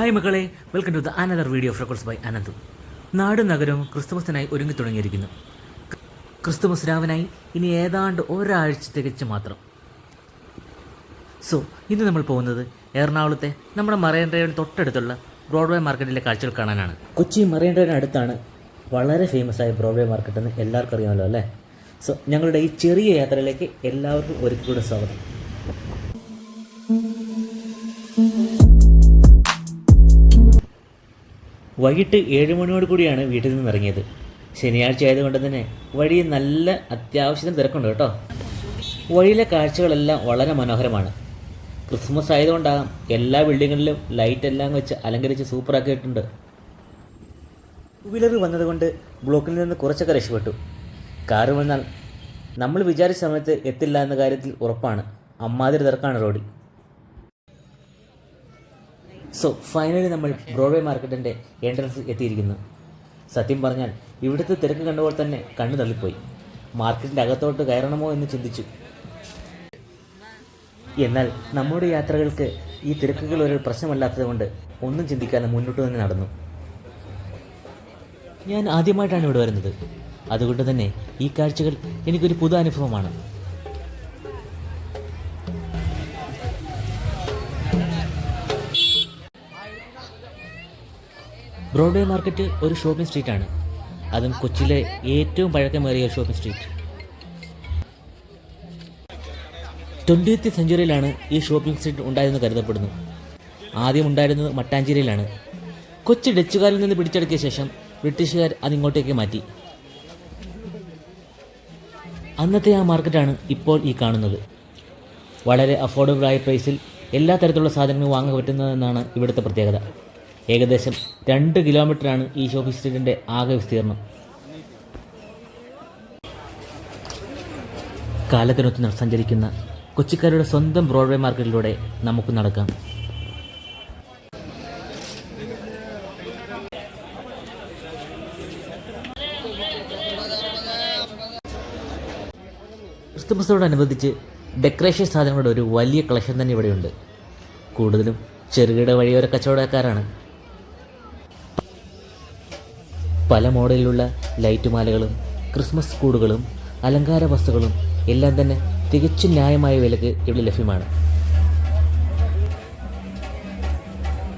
Hi മക്കളെ welcome to the another video ഫ്രക്കോൾസ് by Ananthu നാടും നഗരവും ക്രിസ്തുമസിനായി ഒരുങ്ങി തുടങ്ങിയിരിക്കുന്നു. ക്രിസ്തുമസ് രാവിനായി ഇനി ഏതാണ്ട് ഒരാഴ്ച തികച്ച് മാത്രം. സോ ഇന്ന് നമ്മൾ പോകുന്നത് എറണാകുളത്തെ നമ്മുടെ മറൈൻ തൊട്ടടുത്തുള്ള ബ്രോഡ്വേ മാർക്കറ്റിലെ കാഴ്ചകൾ കാണാനാണ്. കൊച്ചി മറൈൻ ഡ്രൈവിന് അടുത്താണ് വളരെ ഫേമസ് ആയ ബ്രോഡ്വേ മാർക്കറ്റ് എന്ന് എല്ലാവർക്കും അറിയാമല്ലോ അല്ലേ? സോ ഞങ്ങളുടെ ഈ ചെറിയ യാത്രയിലേക്ക് എല്ലാവർക്കും ഒരിക്കൽ കൂടെ സ്വാഗതം. വൈകിട്ട് ഏഴ് മണിയോട് കൂടിയാണ് വീട്ടിൽ നിന്ന് ഇറങ്ങിയത്. ശനിയാഴ്ച ആയതുകൊണ്ട് തന്നെ വഴി നല്ല അത്യാവശ്യത്തിന് തിരക്കുണ്ട് കേട്ടോ. വഴിയിലെ കാഴ്ചകളെല്ലാം വളരെ മനോഹരമാണ്. ക്രിസ്മസ് ആയതുകൊണ്ടാകാം എല്ലാ ബിൽഡിങ്ങുകളിലും ലൈറ്റ് എല്ലാം വെച്ച് അലങ്കരിച്ച് സൂപ്പറാക്കിയിട്ടുണ്ട് ടൂ വീലർ വന്നതുകൊണ്ട് ബ്ലോക്കിൽ നിന്ന് കുറച്ചൊക്കെ രക്ഷപ്പെട്ടു. കാറ് വന്നാൽ നമ്മൾ വിചാരിച്ച സമയത്ത് എത്തില്ല എന്ന കാര്യത്തിൽ ഉറപ്പാണ്. അമ്മാതിരി തിരക്കാണ് റോഡിൽ. സോ ഫൈനലി നമ്മൾ ബ്രോഡ്വേ മാർക്കറ്റിന്റെ എൻട്രൻസ് എത്തിയിരിക്കുന്നു. സത്യം പറഞ്ഞാൽ ഇവിടുത്തെ തിരക്ക് കണ്ടപ്പോൾ തന്നെ കണ്ണു തള്ളിപ്പോയി. മാർക്കറ്റിന്റെ അകത്തോട്ട് കയറണമോ എന്ന് ചിന്തിച്ചു. എന്നാൽ നമ്മുടെ യാത്രകൾക്ക് ഈ തിരക്കുകൾ ഒരു പ്രശ്നമല്ലാത്തതുകൊണ്ട് ഒന്നും ചിന്തിക്കാതെ മുന്നോട്ട് തന്നെ നടന്നു. ഞാൻ ആദ്യമായിട്ടാണ് ഇവിടെ വരുന്നത്. അതുകൊണ്ട് തന്നെ ഈ കാഴ്ചകൾ എനിക്കൊരു പുതു അനുഭവമാണ്. ബ്രോഡ്വേ മാർക്കറ്റ് ഒരു ഷോപ്പിംഗ് സ്ട്രീറ്റാണ് അതും കൊച്ചിയിലെ ഏറ്റവും പഴക്കമേറിയ ഷോപ്പിംഗ് സ്ട്രീറ്റ് ട്വന്റിയത്ത് സെഞ്ചുറിയിലാണ് ഈ ഷോപ്പിംഗ് സ്ട്രീറ്റ് ഉണ്ടായതെന്ന് കരുതപ്പെടുന്നു. ആദ്യം ഉണ്ടായിരുന്നത് മട്ടാഞ്ചേരിയിലാണ്. കൊച്ചി ഡച്ചുകാരിൽ നിന്ന് പിടിച്ചെടുക്കിയ ശേഷം ബ്രിട്ടീഷുകാർ അതിങ്ങോട്ടേക്ക് മാറ്റി. അന്നത്തെ ആ മാർക്കറ്റാണ് ഇപ്പോൾ ഈ കാണുന്നത്. വളരെ അഫോർഡബിൾ ആയ പ്രൈസിൽ എല്ലാ തരത്തിലുള്ള സാധനങ്ങളും വാങ്ങാൻ പറ്റുന്നതെന്നാണ് ഇവിടുത്തെ പ്രത്യേകത. ഏകദേശം രണ്ട് കിലോമീറ്ററാണ് ഈ ഷോപ്പിംഗ് സ്ട്രീറ്റിന്റെ ആകെ വിസ്തീർണം. കാലത്തിനൊത്ത് സഞ്ചരിക്കുന്ന കൊച്ചിക്കാരുടെ സ്വന്തം ബ്രോഡ്വേ മാർക്കറ്റിലൂടെ നമുക്ക് നടക്കാം. ക്രിസ്തുമസോടനുബന്ധിച്ച് ഡെക്കറേഷൻ സാധനങ്ങളുടെ ഒരു വലിയ കളക്ഷൻ തന്നെ ഇവിടെയുണ്ട്. കൂടുതലും ചെറുകിട വഴിയോര കച്ചവടക്കാരാണ് പല മോഡലിലുള്ള ലൈറ്റ് മാലകളും ക്രിസ്മസ് കൂടുകളും അലങ്കാര വസ്തുക്കളും എല്ലാം തന്നെ തികച്ചും ന്യായമായ വിലക്ക് ഇവിടെ ലഭ്യമാണ്.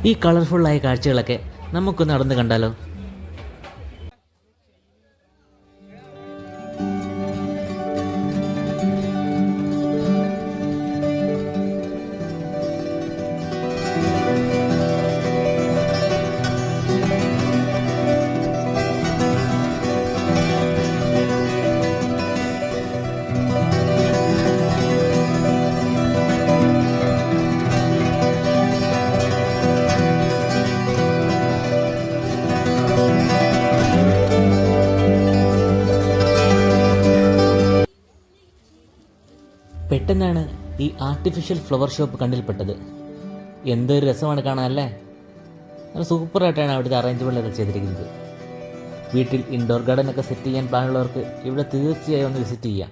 ഈ കളർഫുള്ളായ കാഴ്ചകളൊക്കെ നമുക്ക് നടന്ന് കണ്ടാലോ? പെട്ടെന്നാണ് ഈ ആർട്ടിഫിഷ്യൽ ഫ്ലവർ ഷോപ്പ് കണ്ടിൽപ്പെട്ടത്. എന്തൊരു രസമാണ് കാണാനല്ലേ? നല്ല സൂപ്പറായിട്ടാണ് അവിടുത്തെ അറേഞ്ച്മെന്റ് ചെയ്തിരിക്കുന്നത്. വീട്ടിൽ ഇൻഡോർ ഗാർഡൻ ഒക്കെ സെറ്റ് ചെയ്യാൻ പ്ലാനുള്ളവർക്ക് ഇവിടെ തീർച്ചയായും ഒന്ന് വിസിറ്റ് ചെയ്യാം.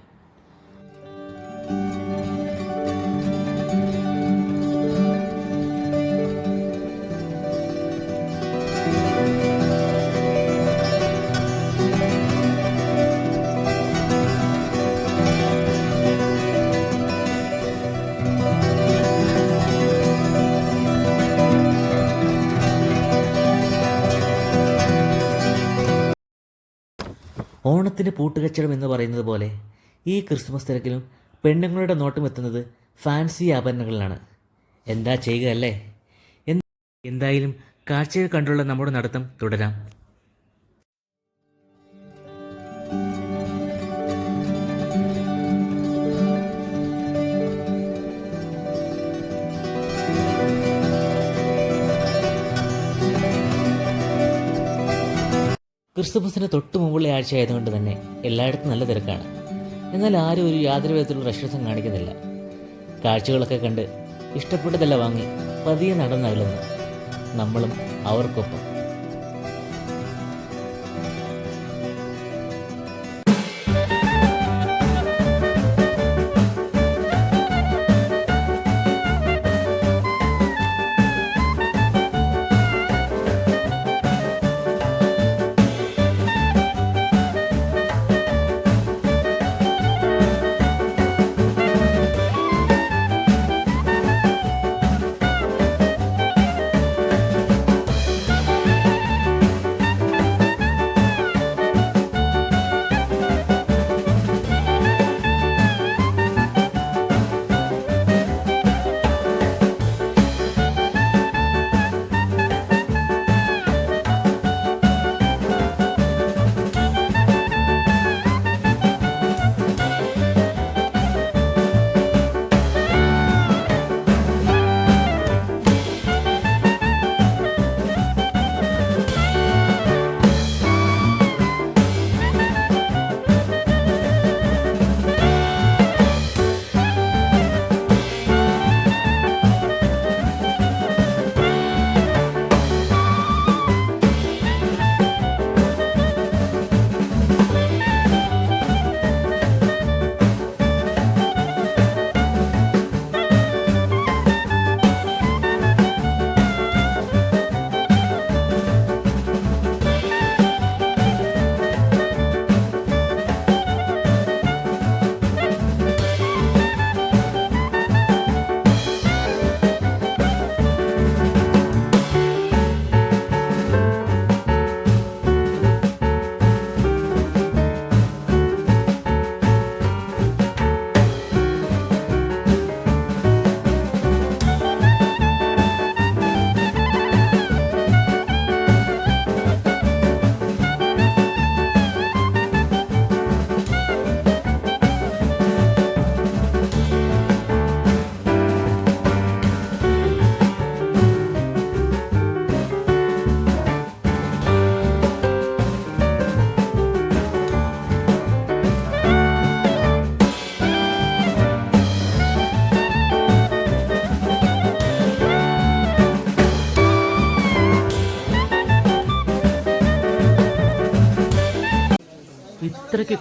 ഓണത്തിന് പൂട്ടുകച്ചടം എന്ന് പറയുന്നത് പോലെ ഈ ക്രിസ്മസ് തിരക്കിലും പെണ്ണുങ്ങളുടെ നോട്ടം എത്തുന്നത് ഫാൻസി ആഭരണങ്ങളിലാണ്. എന്താ ചെയ്യുക അല്ലേ? എന്തായാലും കാഴ്ചകൾ കണ്ടുള്ള നമ്മുടെ നടത്തം തുടരാം. ക്രിസ്തുമസിന് തൊട്ട് മുമ്പുള്ള ആഴ്ച ആയതുകൊണ്ട് തന്നെ എല്ലായിടത്തും നല്ല തിരക്കാണ്. എന്നാൽ ആരും ഒരു യാതൊരു വിധത്തിലുള്ള റഷ്യസം കാണിക്കുന്നില്ല. കാഴ്ചകളൊക്കെ കണ്ട് ഇഷ്ടപ്പെട്ടതല്ല വാങ്ങി പതിയെ നടന്നകലുന്നു. നമ്മളും അവർക്കൊപ്പം.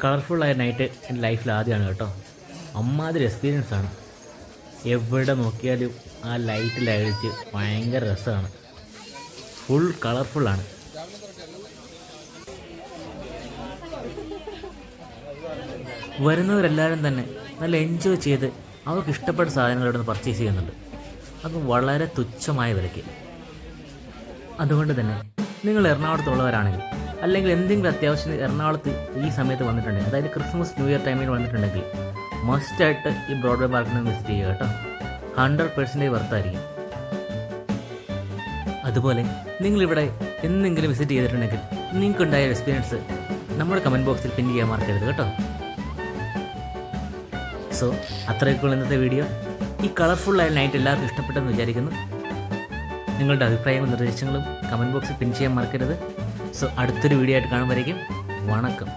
കളർഫുള്ളായ നൈറ്റ് എന്റെ ലൈഫിൽ ആദ്യമാണ് കേട്ടോ. അമ്മാതിരി എക്സ്പീരിയൻസ് ആണ്. എവിടെ നോക്കിയാലും ആ ലൈറ്റിൽ അഴിച്ച് ഭയങ്കര രസമാണ്. ഫുൾ കളർഫുള്ളാണ് വരുന്നവരെല്ലാവരും തന്നെ നല്ല എൻജോയ് ചെയ്ത് അവർക്ക് ഇഷ്ടപ്പെട്ട സാധനങ്ങൾ ഇവിടെ നിന്ന് പർച്ചേസ് ചെയ്യുന്നുണ്ട്. അത് വളരെ തുച്ഛമായ വിലയ്ക്ക്. അതുകൊണ്ട് തന്നെ നിങ്ങൾ എറണാകുളത്തുള്ളവരാണെങ്കിൽ അല്ലെങ്കിൽ എന്തെങ്കിലും അത്യാവശ്യം എറണാകുളത്ത് ഈ സമയത്ത് വന്നിട്ടുണ്ടെങ്കിൽ അതായത് ക്രിസ്മസ് ന്യൂ ഇയർ ടൈമിൽ വന്നിട്ടുണ്ടെങ്കിൽ മസ്റ്റായിട്ട് ഈ ബ്രോഡ്വേ പാർക്കിനെ വിസിറ്റ് ചെയ്യുക കേട്ടോ. ഹൺഡ്രഡ് പെർസെന്റേജ് വർത്തായിരിക്കും അതുപോലെ നിങ്ങളിവിടെ എന്തെങ്കിലും വിസിറ്റ് ചെയ്തിട്ടുണ്ടെങ്കിൽ നിങ്ങൾക്കുണ്ടായ എക്സ്പീരിയൻസ് നമ്മുടെ കമന്റ് ബോക്സിൽ പിൻ ചെയ്യാൻ മറക്കരുത് കേട്ടോ. സോ അത്രയൊക്കെയുള്ള ഇന്നത്തെ വീഡിയോ ഈ കളർഫുള്ളായ നൈറ്റ് എല്ലാവർക്കും ഇഷ്ടപ്പെട്ടെന്ന് വിചാരിക്കുന്നു. നിങ്ങളുടെ അഭിപ്രായങ്ങളും നിർദ്ദേശങ്ങളും കമന്റ് ബോക്സിൽ പിൻ ചെയ്യാൻ മറക്കരുത്. സോ അടുത്തൊരു വീഡിയോ ആയിട്ട് കാണുമ്പോഴേക്കും വണക്കം.